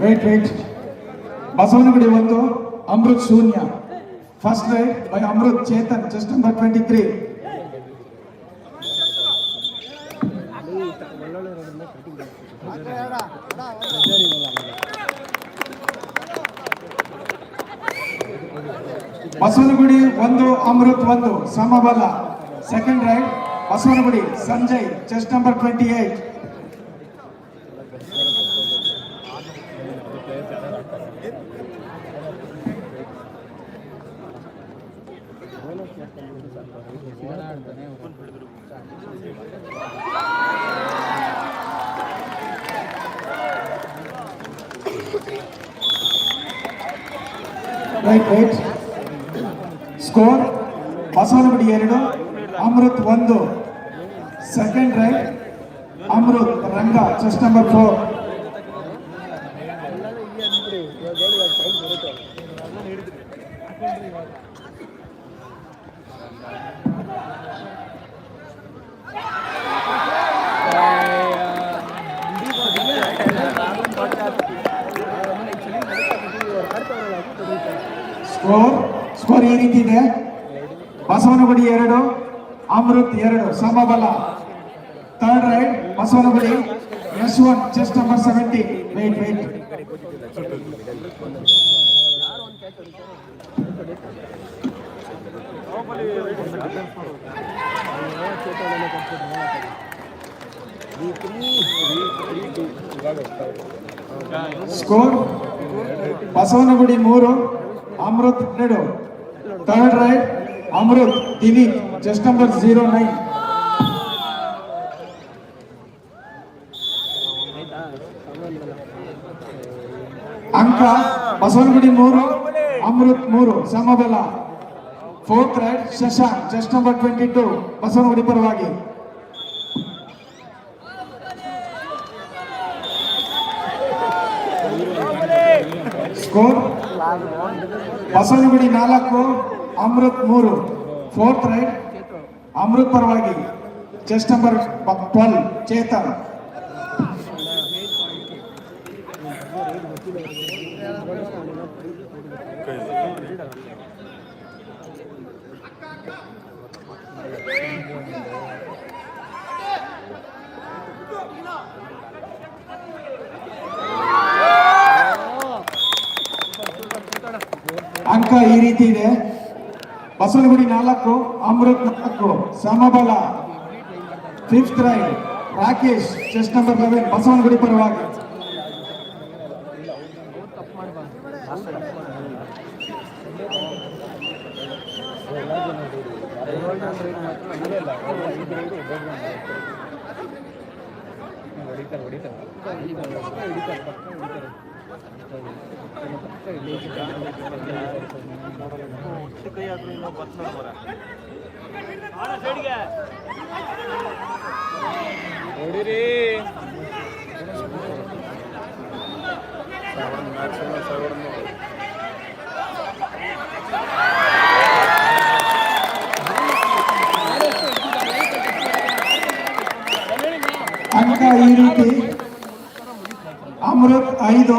Wait wait Basavanagudi ಒಂದು ಅಮೃತ್ ಶೂನ್ಯ first raid by Amrit Chetan just number twenty three Basavanagudi ಒಂದು ಅಮೃತ್ ಒಂದು ಸಮಬಲ second ride Basavanagudi Sanjay just number twenty eight right right score Basavanagudi ಎರಡು ಅಮೃತ್ ಒಂದು second raid Amrit Ranga chest number four score score ಈ ರೀತಿ ಇದೆ ಬಸವನಗುಡಿ ಎರಡು, ಅಮೃತ್ ಎರಡು, ಸಮಬಲ. Third raid Basavanagudi S one chest number seventy wait wait score Basavanagudi ಮೂರು Amrut ನೆಡೋ. Third raid Amrut Dilip chest number zero nine ಅಂಕ, ಬಸವನಗುಡಿ ಮೂರು, ಅಮೃತ್ ಮೂರು, ಸಮಬಲ. Fourth raid Shashank chest number twenty two Basavanagudi ಪರವಾಗಿ. ಸ್ಕೋರ್ ಬಸವನಗುಡಿ ನಾಲ್ಕು ಅಮೃತ್ ಮೂರು ಫೋರ್ತ್ ರೈಡ್ ಅಮೃತ್ ಪರವಾಗಿ chest number twelve Chetan ಅಂಕ ಈ ರೀತಿ ಇದೆ. ಬಸವನಗುಡಿ ನಾಲ್ಕು, ಅಮೃತ್ ನಾಲ್ಕು, ಸಮಬಲ fifth raid Rakesh chest number eleven Basavanagudi ಪರವಾಗಿ. ನೋಡಿರಿ ಅಂಕ ಈ ರೀತಿ ಅಮೃತ್ ಐದು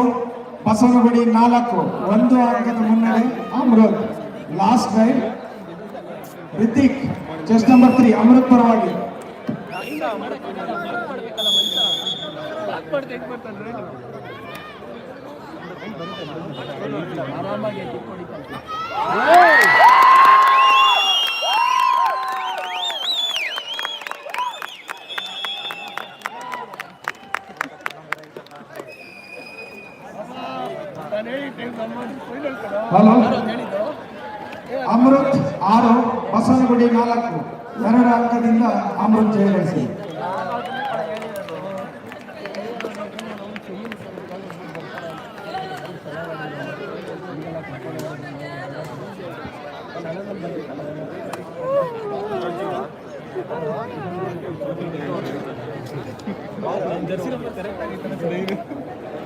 ಬಸವನಗುಡಿ ನಾಲ್ಕು ಒಂದು ಅಂಕದ ಮುನ್ನಡೆ Amrit. Last time Ritik chest number three Amrit ಪರವಾಗಿ. ಹಲೋ ಅಮೃತ್ ಆರು ಬಸವನಗುಡಿ ನಾಲ್ಕು ಎರಡು ಅಂಕದಿಂದ ಅಮೃತ್ ಜಯಗಳಿಸಿ ಜರ್ಸಿ ನಂಬರ್ ಕರೆಕ್ಟ್ ಆಗಿತ್ತು